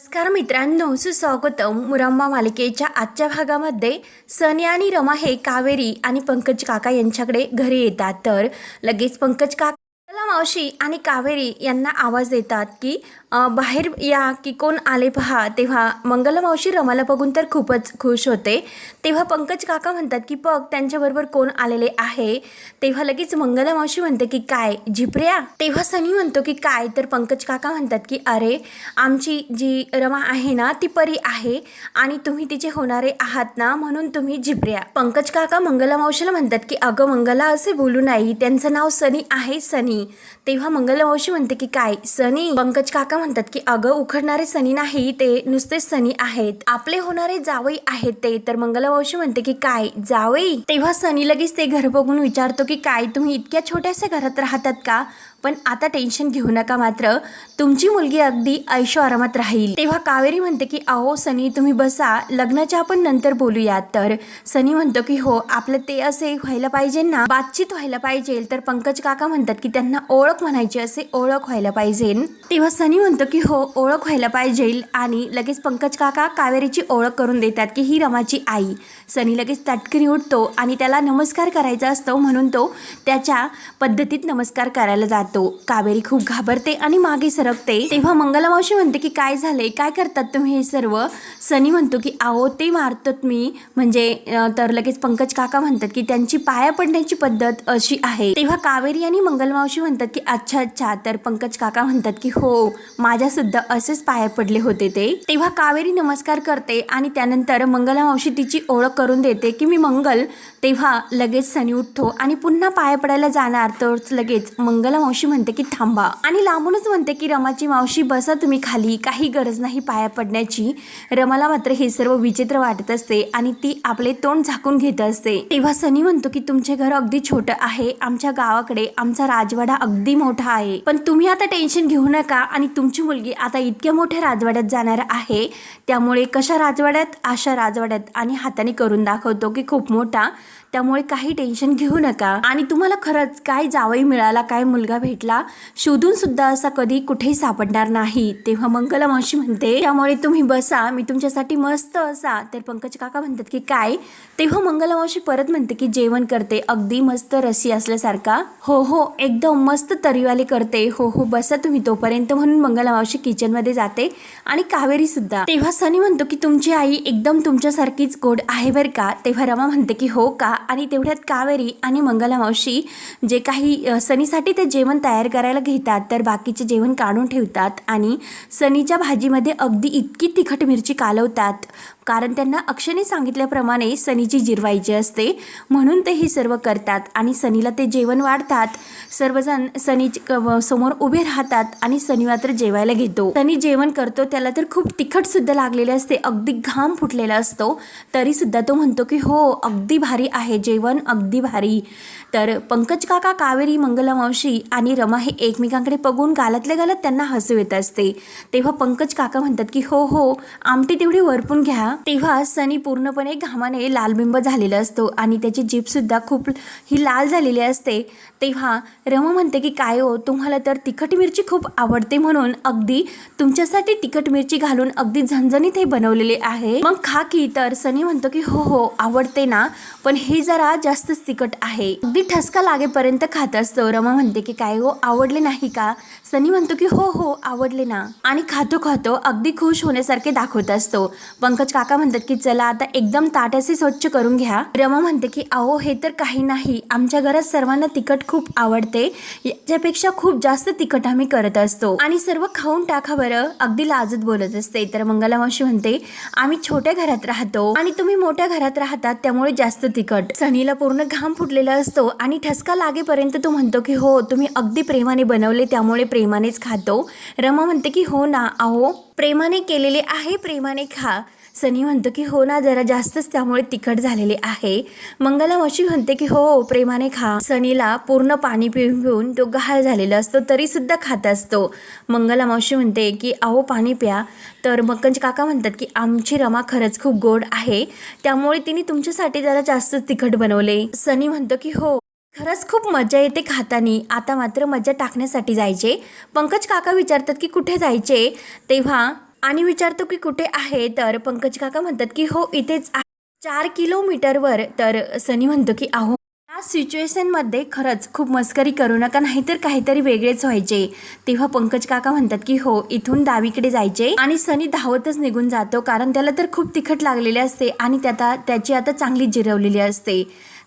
नमस्कार मित्रांनो सुस्वागतम मुरंबा मालिकेच्या आजच्या भागामध्ये. सनी आणि रमा हे कावेरी आणि पंकज काका यांच्याकडे घरी येतात. तर लगेच पंकज काका मावशी आणि कावेरी यांना आवाज देतात की बाहेर या की कोण आले पहा तेव्हा मंगलमावशी रमाला बघून तर खूपच खुश होते. तेव्हा पंकज काका म्हणतात की बघ त्यांच्याबरोबर कोण आलेले आहे? तेव्हा लगेच मंगलमावशी म्हणते की काय झिपऱ्या? तेव्हा सनी म्हणतो की काय? तर पंकज काका म्हणतात की अरे आमची जी रमा आहे ना ती परी आहे आणि तुम्ही तिचे होणारे आहात ना म्हणून तुम्ही झिपऱ्या. पंकज काका मंगलमावशीला म्हणतात की अगं मंगला असे बोलू नाही. त्यांचं नाव सनी आहे सनी. तेव्हा मंगलमावशी म्हणते की काय सनी? पंकज काका म्हणतात की अगं उखडणारे सनी नाही ते नुसते सनी आहेत. आपले होणारे जावई आहेत ते. तर मंगला म्हणते की काय जावई? तेव्हा सनी लगेच ते घर बघून विचारतो की काय तुम्ही इतक्या छोट्याशा घरात राहतात का? पण आता टेन्शन घेऊ नका मात्र. तुमची मुलगी अगदी ऐशो आरामात राहील. तेव्हा कावेरी म्हणते की अहो सनी तुम्ही बसा. लग्नाच्या आपण नंतर बोलूयात. तर सनी म्हणतो की हो आपलं ते असे व्हायला पाहिजे ना बातचीत व्हायला पाहिजे. तर पंकज काका म्हणतात की त्यांना ओळख म्हणायची असे ओळख व्हायला पाहिजे. तेव्हा सनी म्हणतो की हो ओळख व्हायला पाहिजे. आणि लगेच पंकज काका कावेरीची ओळख करून देतात की ही रमाची आई. सनी लगेच तटकरी उठतो आणि त्याला नमस्कार करायचा असतो म्हणून तो त्याच्या पद्धतीत नमस्कार करायला जातो. कावेरी खूप घाबरते आणि मागे सरकते. तेव्हा मंगला मावशी म्हणते की काय झाले काय करतात तुम्ही हे सर्व? सनी म्हणतो की आहो ते मारतात मी. म्हणजे तर लगेच पंकज काका म्हणतात की त्यांची पाया पडण्याची पद्धत अशी आहे. तेव्हा कावेरी आणि मंगलमावशी म्हणतात की अच्छा अच्छा. तर पंकज काका म्हणतात की हो माझ्या सुद्धा असेच पाया पडले होते ते. तेव्हा कावेरी नमस्कार करते आणि त्यानंतर मंगलमावशी तिची ओळख करून देते की मी मंगल. तेव्हा लगेच सनी उठतो आणि पुन्हा पाया पडायला जाणार तर लगेच मंगला मावशी म्हणते की थांबा. आणि लांबूनच म्हणते की रमाची मावशी बसा तुम्ही खाली. काही गरज नाही पाया पडण्याची. रमाला मात्र हे सर्व विचित्र वाटत असते आणि ती आपले तोंड झाकून घेत असते. तेव्हा सनी म्हणतो की तुमचे घर अगदी छोटं आहे. आमच्या गावाकडे आमचा राजवाडा अगदी मोठा आहे. पण तुम्ही आता टेन्शन घेऊ नका आणि तुमची मुलगी आता इतक्या मोठ्या राजवाड्यात जाणार आहे. त्यामुळे कशा राजवाड्यात? अशा राजवाड्यात. आणि हाताने करून दाखवतो की खूप मोठा. त्यामुळे काही टेन्शन घेऊ नका. आणि तुम्हाला खरंच काय जावई मिळाला काय मुलगा भेटला शोधून सुद्धा असा कधी कुठेही सापडणार नाही. तेव्हा मंगला मावशी म्हणते त्यामुळे तुम्ही बसा मी तुमच्यासाठी मस्त असा. तर पंकज काका म्हणतात की काय? तेव्हा मंगला मावशी परत म्हणते की जेवण करते अगदी मस्त रसी असल्यासारखा. हो हो एकदम मस्त तरीवाले करते. हो हो बसा तुम्ही तोपर्यंत. म्हणून मंगला मावशी किचनमध्ये जाते आणि कावेरी सुद्धा. तेव्हा सनी म्हणतो की तुमची आई एकदम तुमच्यासारखीच गोड आहे बरं का? तेव्हा रमा म्हणते की हो का? आणि तेवढ्यात कावेरी आणि मंगला मावशी जे काही सनीसाठी ते जेवण तयार करायला घेतात तर बाकीचे जेवण काढून ठेवतात आणि सनीच्या भाजीमध्ये अगदी इतकी तिखट मिरची कालवतात. कारण त्यांना अक्षयने सांगितल्याप्रमाणे सनीची जिरवायची असते. म्हणून ते हे सर्व करतात आणि सनीला ते जेवण वाढतात. सर्वजण सनी समोर उभे राहतात आणि सनी मात्र जेवायला घेतो. सनी जेवण करतो त्याला तर खूप तिखट सुद्धा लागलेले असते. अगदी घाम फुटलेला असतो. तरी सुद्धा तो म्हणतो की हो अगदी भारी आहे. जेवण अगदी भारी. तर पंकज काका कावेरी मंगला मावशी आणि रमा हे एकमेकांकडे बघून गालातल्या गालात त्यांना हसू येत असते. तेव्हा पंकज काका म्हणतात की हो हो आमटी तेवढी वरपून घ्या. तेव्हा सनी पूर्णपणे घामाने लालबिंब झालेला असतो आणि त्याची जीभ सुद्धा खूप ही लाल झालेली असते. तेव्हा रमा म्हणते की काय हो तुम्हाला तर तिखट मिरची खूप आवडते म्हणून अगदी तुमच्यासाठी तिखट मिरची घालून अगदी झणझणीत हे बनवलेले आहे. मग खा की. तर सनी म्हणतो की हो हो आवडते ना पण हे जरा जास्तच तिखट आहे. अगदी ठसका लागेपर्यंत खात असतो. रमा म्हणते की काय हो आवडले नाही का? सनी म्हणतो की हो हो आवडले ना. आणि खातो खातो अगदी खुश होण्यासारखे दाखवत असतो. पंकज काका म्हणतात की चला आता एकदम ताटसे स्वच्छ करून घ्या. रमा म्हणते की अहो हे तर काही नाही. आमच्या घरात सर्वांना तिखट खूप आवडते. याच्यापेक्षा खूप जास्त तिखट आम्ही करत असतो. आणि सर्व खाऊन टाका बरं. अगदी लाजत बोलत असते. तर मंगला मावशी म्हणते आम्ही छोट्या घरात राहतो आणि तुम्ही मोठ्या घरात राहतात त्यामुळे जास्त तिखट. सनीला पूर्ण घाम फुटलेला असतो आणि ठसका लागेपर्यंत तो म्हणतो की हो तुम्ही अगदी प्रेमाने बनवले त्यामुळे प्रेमानेच खातो. रमा म्हणते की हो ना अहो प्रेमाने केलेले आहे प्रेमाने खा. सनी म्हणतो की हो ना जरा जास्तच त्यामुळे तिखट झालेले आहे. मंगला मावशी म्हणते की हो, हो प्रेमाने खा. सनीला पूर्ण पाणी पिऊन पिऊन तो गहाळ झालेला असतो तरी सुद्धा खात असतो. मंगला मावशी म्हणते की अहो पाणी प्या. तर मकंज काका म्हणतात की आमची रमा खरंच खूप गोड आहे त्यामुळे तिने तुमच्यासाठी जरा जास्त तिखट बनवले. सनी म्हणतो की हो खरंच खूप मजा येते खातानी आता मात्र मजा टाकण्यासाठी जायचे. पंकज काका विचारतात की कुठे जायचे? तेव्हा आणि विचारतो की कुठे आहे? तर पंकज काका म्हणतात की हो इथेच आहे. चार किलोमीटरवर तर सनी म्हणतो की अहो या सिच्युएशनमध्ये खरंच खूप मस्करी करू नका नाहीतर काहीतरी वेगळेच व्हायचे. तेव्हा पंकज काका म्हणतात की हो इथून डावीकडे जायचे. आणि सनी धावतच निघून जातो कारण त्याला तर खूप तिखट लागलेले असते आणि त्याता त्याची आता चांगली जिरवलेली असते.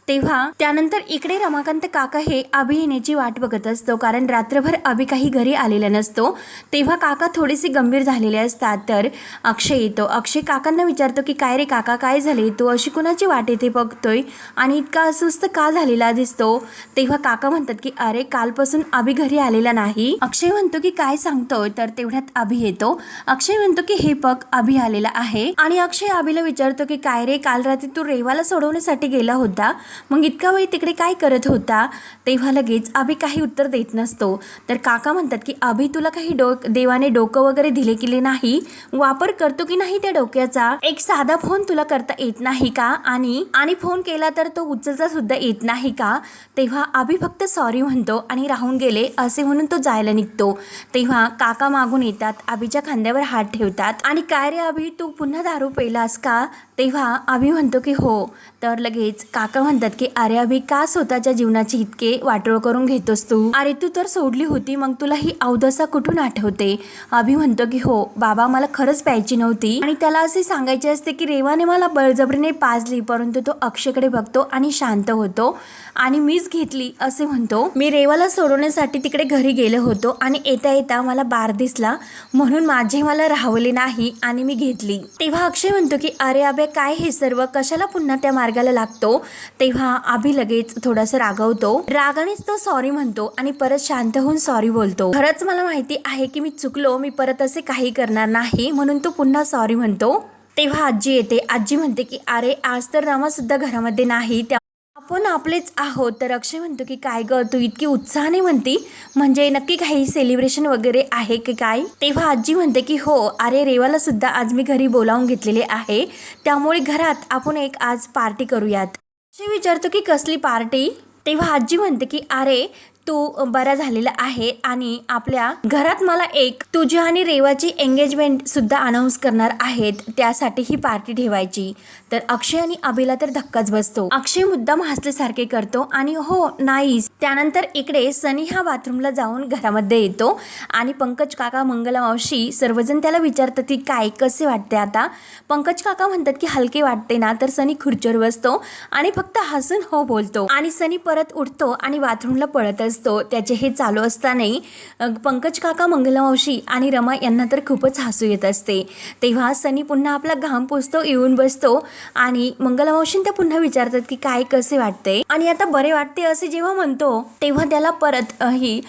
तेव्हा त्यानंतर इकडे रमाकांत काका हे अभि येण्याची वाट बघत असतो. कारण रात्रभर अभि काही घरी आलेला नसतो. तेव्हा काका थोडेसे गंभीर झालेले असतात. तर अक्षय येतो. अक्षय काकांना विचारतो की काय रे काका काय झाले तू? अशी कुणाची वाट येते बघतोय? आणि इतका अस्वस्थ का झालेला दिसतो? तेव्हा काका म्हणतात की अरे कालपासून अभि घरी आलेला नाही. अक्षय म्हणतो की काय सांगतोय? तर तेवढ्यात अभि येतो. अक्षय म्हणतो की हे बघ अभि आलेला आहे. आणि अक्षय अभिला विचारतो की काय रे काल रात्री तू रेवाला सोडवण्यासाठी गेला होता? मग इतका वेळ तिकडे काय करत होता? तेव्हा लगेच अभि काही उत्तर देत नसतो. तर काका म्हणतात की अभि तुला काही डोक देवाने डोकं वगैरे दिले गेले नाही? वापर करतो की नाही त्या डोक्याचा? एक साधा फोन तुला करता येत नाही का? आणि आणि फोन केला तर तो उचलता सुद्धा येत नाही का? तेव्हा अभि फक्त सॉरी म्हणतो आणि राहून गेले असे म्हणून तो जायला निघतो. तेव्हा काका मागून येतात अभिच्या खांद्यावर हात ठेवतात. आणि काय रे अभि तू पुन्हा दारू पेलास का? तेव्हा अभि म्हणतो की हो. तर लगेच काका म्हणतात की अरे अभि का स्वतःच्या जीवनाची इतके वाटोळ करून घेतोस तू अरे तू तर सोडली होती मग तुला ही अवदसा कुठून आठवते? अभि म्हणतो की हो बाबा मला खरंच प्यायची नव्हती. आणि त्याला असे सांगायचे असते की रेवाने मला बळजबरीने पाजली परंतु तो अक्षयकडे बघतो आणि शांत होतो आणि मीच घेतली असे म्हणतो. मी रेवाला सोडवण्यासाठी तिकडे घरी गेलो होतो आणि येता येता मला बार दिसला म्हणून माझे मला राहवले नाही आणि मी घेतली. तेव्हा अक्षय म्हणतो की अरे अबे काय हे सर्व? कशाला पुन्हा त्या मार्गाला लागतो? तेव्हा अभि लगेच थोडासा रागवतो. रागानेच तो सॉरी म्हणतो आणि परत शांत होऊन सॉरी बोलतो. खरंच मला माहिती आहे की मी चुकलो मी परत असे काही करणार नाही म्हणून तो पुन्हा सॉरी म्हणतो. तेव्हा आजी येते. आजी म्हणते की अरे आज तर रमा सुद्धा घरामध्ये नाही. त्या आपण आपलेच आहोत. तर अक्षय म्हणतो की काय ग तू इतकी उत्साहाने म्हणती? म्हणजे नक्की काही सेलिब्रेशन वगैरे आहे की काय? तेव्हा आजी म्हणते की हो अरे रेवाला सुद्धा आज मी घरी बोलावून घेतलेले आहे. त्यामुळे घरात आपण एक आज पार्टी करूयात. विचारतो की कसली पार्टी? तेव्हा आजी म्हणते की अरे तू बरा झालेला आहे आणि आपल्या घरात मला एक तुझ्या आणि रेवाची एंगेजमेंट सुद्धा अनाऊन्स करणार आहेत. त्यासाठी ही पार्टी ठेवायची. तर अक्षय आणि अभिला तर धक्काच बसतो. अक्षय मुद्दाम हसल्यासारखे करतो आणि हो नाईस त्यानंतर इकडे सनी हा बाथरूमला जाऊन घरामध्ये येतो आणि पंकज काका मंगला मावशी सर्वजण त्याला विचारतात की काय कसे वाटते आता? पंकज काका म्हणतात की हलके वाटते ना तर सनी खुर्चीवर बसतो आणि फक्त हसून हो बोलतो. आणि सनी परत उठतो आणि बाथरूमला पळत असतो त्याचे हे चालू असतानाही पंकज काका मंगलमावशी आणि रमा यांना तर खूपच हसू येत असते. तेव्हा सनी पुन्हा आपला घाम पुसतो येऊन बसतो आणि मंगलमावशी त्या पुन्हा विचारतात की काय कसे वाटते? आणि आता बरे वाटते असे जेव्हा म्हणतो तेव्हा त्याला परत ही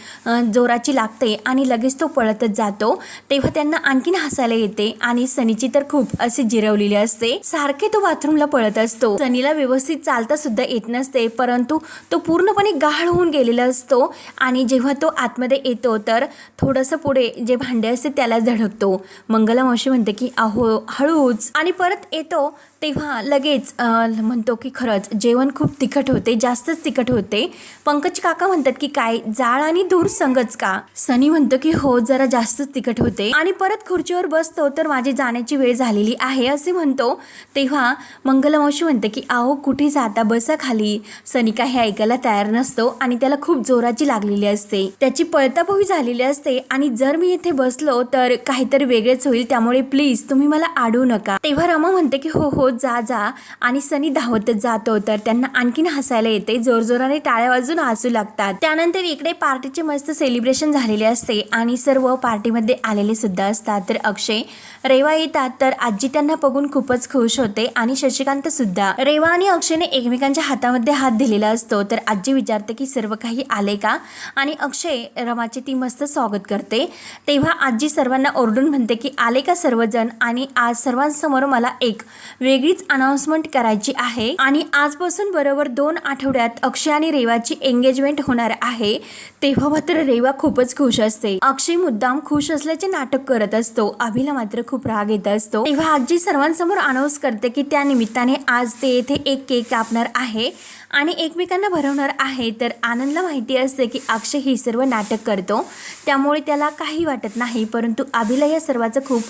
जोराची लागते आणि लगेच तो पळतच जातो. तेव्हा त्यांना आणखीन हसायला येते आणि सनीची तर खूप असे जिरवलेली असते. सारखे तो बाथरूमला पळत असतो. सनीला व्यवस्थित चालता सुद्धा येत नसते परंतु तो पूर्णपणे गाळ होऊन गेलेला असतो. आणि जेव्हा तो आतमध्ये येतो तर थोडंसं पुढे जे भांडे असते त्याला धडकतो मंगला मावशी म्हणते की अहो हळूच. आणि परत येतो तेव्हा लगेच म्हणतो की खरंच जेवण खूप तिखट होते जास्तच तिखट होते. पंकज काका म्हणतात की काय जाळ आणि धूर संगच का? सनी म्हणतो की हो जरा जास्तच तिखट होते. आणि परत खुर्चीवर बसतो तर माझी जाण्याची वेळ झालेली आहे असे म्हणतो. तेव्हा मंगलमावशी म्हणते की आहो कुठे जाता? बसा खाली. सनी काही ऐकायला तयार नसतो आणि त्याला खूप जोर जोराची लागलेली असते. त्याची पळतापोही झालेली असते आणि जर मी इथे बसलो तर काहीतरी वेगळेच होईल. त्यामुळे प्लीज तुम्ही मला आडू नका. तेव्हा रमा म्हणते की हो हो जा जा. आणि सनी धावतच जातो. तर त्यांना आणखीन हसायला येते. जोरजोराने टाळ्या वाजून हसू लागतात. त्यानंतर इकडे पार्टीचे मस्त सेलिब्रेशन झालेले असते आणि सर्व पार्टीमध्ये आलेले सुद्धा असतात. तर अक्षय रेवा येतात. तर आजी त्यांना बघून खूपच खुश होते आणि शशिकांत सुद्धा. रेवा आणि अक्षयने एकमेकांच्या हातामध्ये हात दिलेला असतो. तर आजी विचारते की सर्व काही आले का? आणि अक्षय रमाचे ती मस्त स्वागत करते. तेव्हा आजी सर्वांना ओरडून म्हणते की आले का सर्वजण? आणि आज सर्वांसमोर मला एक वेगळीच अनाउन्समेंट करायची आहे. आणि आजपासून बरोबर दोन आठवड्यात अक्षय आणि रेवाची एंगेजमेंट होणार आहे. तेव्हा मात्र रेवा खूपच खुश असते. अक्षय मुद्दाम खुश असल्याचे नाटक करत असतो. अभिला मात्र खूप राग येत असतो. तेव्हा आजी सर्वांसमोर अनाऊन्स करते की त्या निमित्ताने आज ते येथे एक केक कापणार आहे. आणि एकमेकांना भरवणार आहे. तर आनंदला माहिती असते की अक्षय ही सर्व नाटक करतो. त्यामुळे त्याला काही वाटत नाही परंतु अभिला या सर्वाचं खूप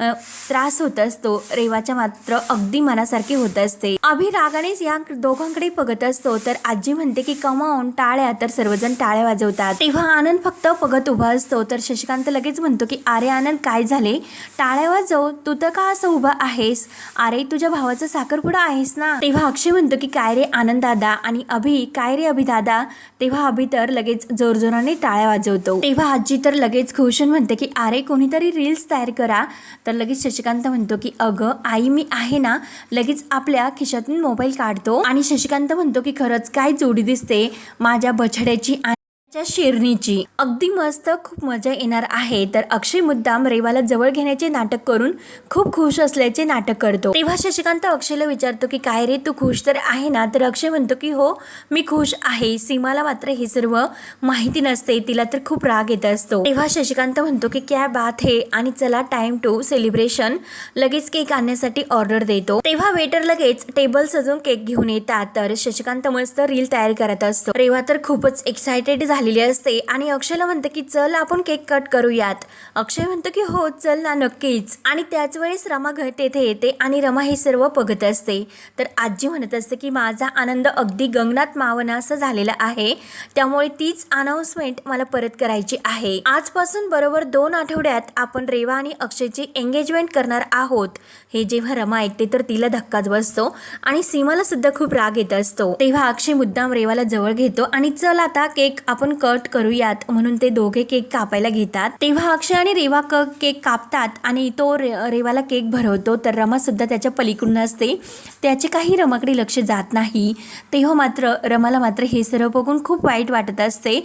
त्रास होत असतो. रेवाच्या मात्र अगदी मनासारखी होत असते. अभि रागानेच या दोघांकडे बघत असतो. तर आजी म्हणते की कमावून टाळ्या. तर सर्वजण टाळ्या वाजवतात. तेव्हा आनंद फक्त बघत उभा असतो. तर शशिकांत लगेच म्हणतो की अरे आनंद काय झाले? टाळ्या वाजव. तू तर का असं उभा आहेस? अरे तुझ्या भावाचा साखरपुडा आहेस ना? तेव्हा अक्षय म्हणतो की काय रे आनंद दादा आणि अभि काय रे अभि दादा? तेव्हा अभि तर लगेच जोरजोराने टाळ्या वाजवतो. तेव्हा आजी तर लगेच खुशून म्हणते की अरे कोणीतरी रील्स तयार करा. तर लगेच शशिकांत म्हणतो की अगं आई मी आहे ना लगेच आपल्या खिशातून मोबाईल काढतो आणि शशिकांत म्हणतो की खरंच काय जोडी दिसते माझ्या बछड्याची आणि च्या शिरणीची. अगदी मस्त खूप मजा येणार आहे. तर अक्षय मुद्दाम रेवाला जवळ घेण्याचे नाटक करून खूप खुश असल्याचे नाटक करतो. तेव्हा शशिकांत अक्षयला विचारतो की काय रे तू खुश तर आहे ना? तर अक्षय म्हणतो की हो मी खुश आहे. सीमाला मात्र हे सर्व माहिती नसते. तिला तर खूप राग येत असतो. तेव्हा शशिकांत म्हणतो की क्या बात हे. आणि चला टाइम टू सेलिब्रेशन लगेच केक आणण्यासाठी ऑर्डर देतो. तेव्हा वेटर लगेच टेबल सजून केक घेऊन येतात. तर शशिकांत मस्त रील तयार करत असतो. रेवा तर खूपच एक्सायटेड झालेली असते आणि अक्षयला म्हणतं की चल आपण केक कट करूयात. अक्षय म्हणतो की हो चल ना नक्कीच. आणि त्याच वेळेस रमा घर तेथे येते आणि रमा हे सर्व बघत असते. तर आजी म्हणत असते की माझा आनंद अगदी गंगनात मावना असं झालेला आहे. त्यामुळे तीच अनाऊन्समेंट मला परत करायची आहे. आजपासून बरोबर दोन आठवड्यात आपण रेवा आणि अक्षयची एंगेजमेंट करणार आहोत. हे जेव्हा रमा ऐकते तर तिला धक्काच बसतो आणि सीमाला सुद्धा खूप राग येत असतो. तेव्हा अक्षय मुद्दाम रेवाला जवळ घेतो आणि चल आता केक आपण कट करूयात म्हणून ते दोघे केक कापायला घेतात. तेव्हा अक्षय आणि रेवा क केक कापतात आणि तो रे रेवाला केक भरवतो. तर रमा सुद्धा त्याच्या पलीकडून असते. त्याचे काही रमाकडे लक्ष जात नाही. तेव्हा मात्र रमाला मात्र हे सर्व बघून खूप वाईट वाटत असते.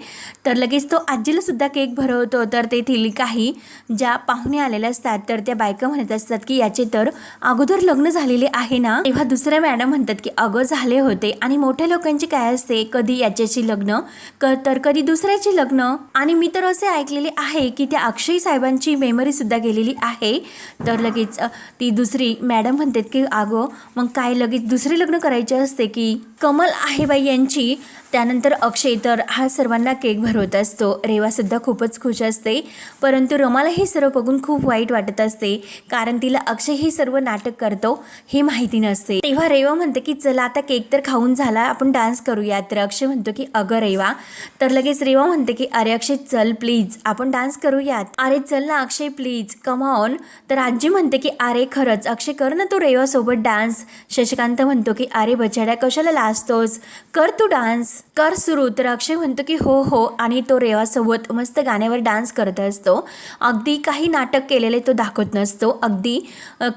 तर लगेच तो आजीला सुद्धा केक भरवतो. तर तेथील काही ज्या पाहुणे आलेल्या असतात तर त्या बायका म्हणत असतात की याचे तर अगोदर लग्न झालेले आहे ना? तेव्हा दुसऱ्या मॅडम म्हणतात की अगं झाले होते. आणि मोठ्या लोकांची काय असते कधी याच्याशी लग्न? क तर कधी दुसऱ्याची लग्न आणि मी तर असे ऐकलेले आहे की त्या अक्षय साहेबांची मेमरी सुद्धा गेलेली आहे. तर लगेच ती दुसरी मॅडम म्हणतात की अगं मग काय लगेच दुसरे लग्न करायचे असते की? कमल आहे बाई यांची त्यानंतर अक्षय तर हा सर्वांना केक भरवत असतो. रेवासुद्धा खूपच खुश असते. परंतु रमाला हे सर्व बघून खूप वाईट वाटत असते. कारण तिला अक्षय हे सर्व नाटक करतो हे माहिती नसते. तेव्हा रेवा म्हणते की चला आता केक तर खाऊन झाला आपण डान्स करूया तर अक्षय म्हणतो की अगं रेवा. तर लगेच रेवा म्हणते की अरे अक्षय चल प्लीज आपण डान्स करूयात. अरे चल ना अक्षय प्लीज कम तर आजी म्हणते की अरे खरंच अक्षय कर ना तू रेवासोबत डान्स. शशिकांत म्हणतो की अरे बछड्या कशाला असतोच. कर तू डान्स कर सुरू. तर अक्षय म्हणतो की हो हो. आणि तो रेवासोबत मस्त गाण्यावर डान्स करत असतो. अगदी काही नाटक केलेले तो दाखवत नसतो. अगदी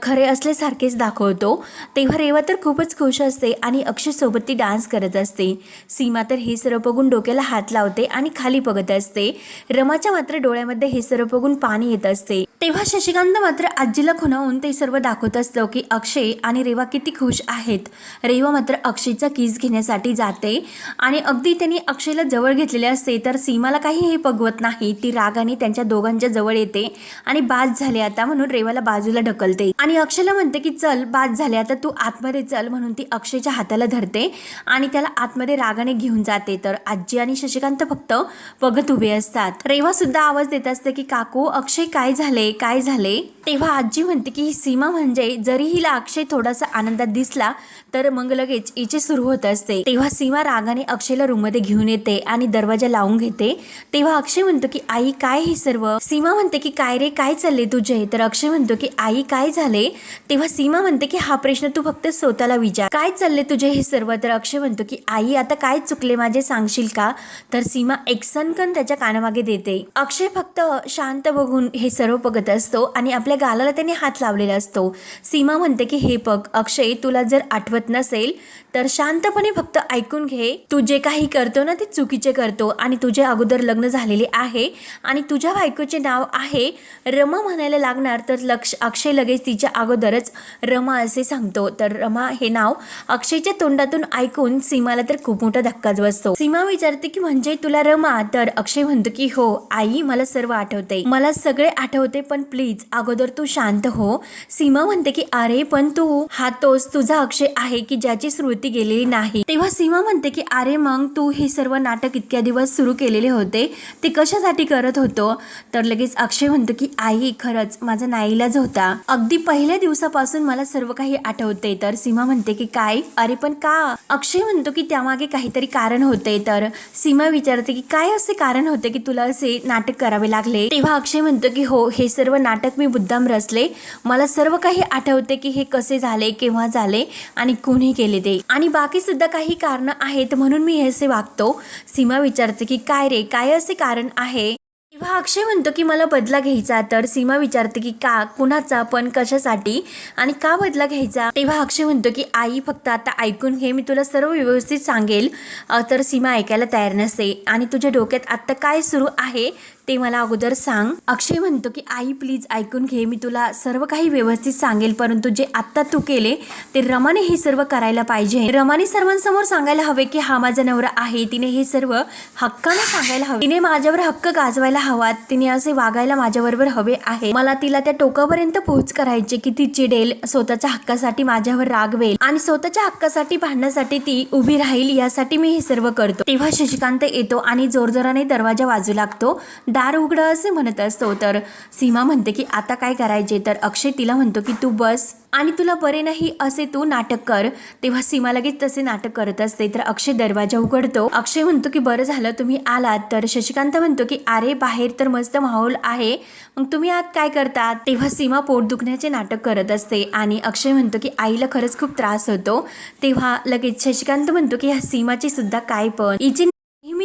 खरे असल्यासारखेच दाखवतो. तेव्हा रेवा तर खूपच खुश असते आणि अक्षयसोबत ती डान्स करत असते. सीमा तर हे सर्व बघून डोक्याला हात लावते आणि खाली बघत असते. रमाच्या मात्र डोळ्यामध्ये हे सर्व बघून पाणी येत असते. तेव्हा शशिकांत मात्र आजीला खुणावून ते सर्व दाखवत असतो की अक्षय आणि रेवा किती खुश आहेत. रेवा मात्र अक्षयचा किस घेण्यासाठी जाते आणि अगदी त्यांनी अक्षयला जवळ घेतलेले असते तर सीमाला काही हे बघवत नाही. ती रागाने त्यांच्या दोघांच्या जवळ येते आणि बाद झाले आता म्हणून रेवाला बाजूला ढकलते. आणि अक्षयला म्हणते की चल बाद झाले आता तू आतमध्ये चल म्हणून ती अक्षयच्या हाताला धरते आणि त्याला आतमध्ये रागाने घेऊन जाते. तर आजी आणि शशिकांत फक्त बघत उभे असतात. रेवा सुद्धा आवाज देत असते की काकू अक्षय काय झाले? काय झाले? तेव्हा आजी म्हणते की ही सीमा म्हणजे जरी हिला अक्षय थोडासा आनंदात दिसला तर मग लगेच हिचे सुरू होत असते. तेव्हा सीमा रागाने अक्षयला रूममध्ये घेऊन येते आणि दरवाजा लावून घेते. तेव्हा अक्षय म्हणतो की आई काय हे सर्व? सीमा म्हणते की काय रे काय चालले तुझे? तर अक्षय म्हणतो की आई काय झाले? तेव्हा सीमा म्हणते की हा प्रश्न तू फक्त स्वतःला विचार. काय चालले तुझे हे सर्व? तर अक्षय म्हणतो की आई आता काय चुकले माझे सांगशील का? तर सीमा एक सनकन त्याच्या कानामागे देते. अक्षय फक्त शांत बघून हे सर्व बघत असतो आणि आपल्या गालाला त्याने हात लावलेला असतो. सीमा म्हणते की हे बघ अक्षय तुला जर आठवत नसेल तर शांतपणे फक्त ऐकून घे. तू जे काही करतो ना ते चुकीचे करतो आणि तुझे अगोदर लग्न झालेले आहे आणि तुझ्या बायकोचे नाव आहे रमा म्हणायला लागणार तर लक्ष अक्षय लगेच तिच्या अगोदरच रमा असे सांगतो. तर रमा हे नाव अक्षयच्या तोंडातून ऐकून सीमाला तर खूप मोठा धक्काच बसतो. सीमा विचारते की म्हणजे तुला रमा? तर अक्षय म्हणतो की हो आई मला सर्व आठवते. मला सगळे आठवते पण प्लीज अगोदर तू शांत हो. सीमा म्हणते की अरे पण तू हा तोच तुझा अक्षय आहे की ज्याची स्मृती गेलेली नाही. तेव्हा सीमा म्हणते की अरे मग तू हे सर्व नाटक इतक्या दिवस सुरू केलेले होते ते कशासाठी करत होतो? तर लगेच अक्षय म्हणतो की आई खरंच माझा नाईलाज होता. अगदी पहिल्या दिवसापासून मला सर्व काही आठवते तर सीमा म्हणते की काय? अरे पण का? अक्षय म्हणतो की त्यामागे काहीतरी कारण होते तर सीमा विचारते की काय असे कारण होते की तुला असे नाटक करावे लागले? तेव्हा अक्षय म्हणतो की हो हे सर्व नाटक मी मुद्दाम रचले. मला सर्व काही आठवते की हे कसे झाले केव्हा झाले आणि कोणी केले ते. आणि बाकी सुद्धा काही कारण आहेत म्हणून मी असे वागतो. सीमा विचारते की काय रे? काय असे कारण आहे? तेव्हा अक्षय म्हणतो की मला बदला घ्यायचा. तर सीमा विचारते की का? कुणाचा? पण कशासाठी? आणि का बदला घ्यायचा? तेव्हा अक्षय म्हणतो की आई फक्त आता ऐकून घे. मी तुला सर्व व्यवस्थित सांगेल. तर सीमा ऐकायला तयार नसते. आणि तुझ्या डोक्यात आत्ता काय सुरू आहे? ते मला अगोदर सांग. अक्षय म्हणतो की आई प्लीज ऐकून घे. मी तुला सर्व काही व्यवस्थित सांगेल. परंतु जे आत्ता तू केले ते रमाने हे सर्व करायला पाहिजे. रमाने सर्वांसमोर सांगायला हवे की हा माझा नवरा आहे. तिने हे सर्व हक्काने सांगायला हवे. तिने माझ्यावर हक्क गाजवायला हवा तिने असे वागायला माझ्याबरोबर हवे आहे. मला तिला त्या टोकापर्यंत पोहोच करायचे की ती चिडेल स्वतःच्या हक्कासाठी माझ्यावर रागवेल आणि स्वतःच्या हक्कासाठी भांडण्यासाठी ती उभी राहील यासाठी मी हे सर्व करतो. तेव्हा शशिकांत येतो आणि जोरजोराने दरवाजा वाजू लागतो. दार उघडं असे म्हणत असतो. तर सीमा म्हणते की आता काय करायचे? तर अक्षय तिला म्हणतो की तू बस आणि तुला बरे नाही असे तू नाटक कर. तेव्हा सीमा लगेच तसे नाटक करत असते. तर अक्षय दरवाजा उघडतो. अक्षय म्हणतो की बरं झालं तुम्ही आलात. तर शशिकांत म्हणतो की अरे बाहेर तर मस्त माहोल आहे. मग तुम्ही आत काय करता तेव्हा सीमा पोट दुखण्याचे नाटक करत असते आणि अक्षय म्हणतो की आईला खरंच खूप त्रास होतो. तेव्हा लगेच शशिकांत म्हणतो की ह्या सीमाची सुद्धा काय पण. हिची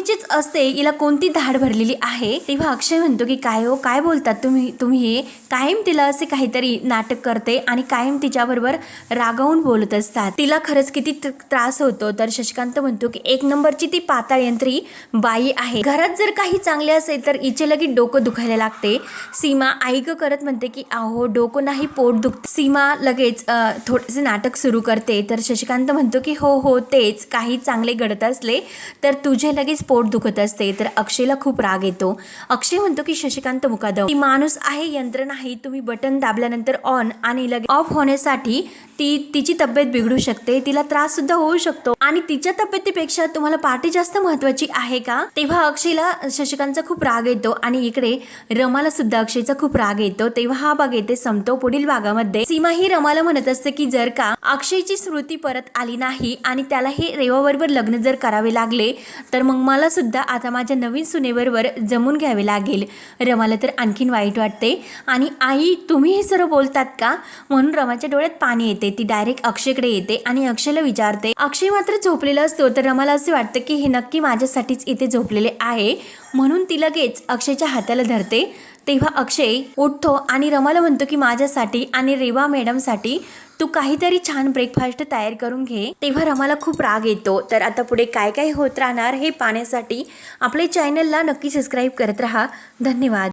नेहमीचीच असते हिला कोणती धाड भरलेली आहे? तेव्हा अक्षय म्हणतो की काय हो? काय बोलतात तुम्ही तुम्ही कायम तिला असे काहीतरी नाटक करते आणि कायम तिच्याबरोबर रागावून बोलत असतात. तिला खरंच किती त्र- त्रास होतो. तर शशिकांत म्हणतो की एक नंबरची ती पाताळ यंत्री बाई आहे. घरात जर काही चांगले असेल तर हिचे लगेच डोकं दुखायला लागते. सीमा ऐक करत म्हणते की अहो डोकं नाही पोट दुखते. सीमा लगेच थोडेसे नाटक सुरू करते. तर शशिकांत म्हणतो की हो हो तेच. काही चांगले घडत असले तर तुझे लगेच पोट दुखत असते तर अक्षयला खूप राग येतो. अक्षय म्हणतो की शशिकांत मुकादम. ती माणूस आहे यंत्र नाही. तुम्ही बटन दाबल्यानंतर ऑन आणि लगेच ऑफ होण्यासाठी ती तिची तब्येत बिघडू शकते. तिला त्रास सुद्धा होऊ शकतो. आणि तिच्या तब्येतीपेक्षा तुम्हाला पार्टी जास्त महत्वाची आहे का? तेव्हा अक्षयला शशिकांतचा खूप राग येतो आणि इकडे रमाला सुद्धा अक्षयचा खूप राग येतो. तेव्हा हा भाग येते संपतो पुढील भागामध्ये. सीमा ही रमाला म्हणत असते की जर का अक्षयची स्मृती परत आली नाही आणि त्याला हे रेवाबरोबर लग्न जर करावे लागले तर मग मला मला सुद्धा आता माझ्या नवीन सुनेबरोबर जमून घ्यावे लागेल. रमाला तर आणखीन वाईट वाटते. आणि आई तुम्ही हे सर्व बोलतात का? म्हणून रमाच्या डोळ्यात पाणी येते. ती डायरेक्ट अक्षयकडे येते आणि अक्षयला विचारते अक्षय मात्र झोपलेला असतो तर रमाला असे वाटतं की हे नक्की माझ्यासाठीच इथे झोपलेले आहे. म्हणून ती लगेच अक्षयच्या हाताला धरते. तेव्हा अक्षय उठतो आणि रमाला म्हणतो की माझ्यासाठी आणि रेवा मॅडमसाठी तू काहीतरी छान ब्रेकफास्ट तयार करून घे. तेव्हा रमाला खूप राग येतो. तर आता पुढे काय काय होत राहणार हे पाहण्यासाठी आपल्या चॅनलला नक्की सबस्क्राईब करत राहा. धन्यवाद.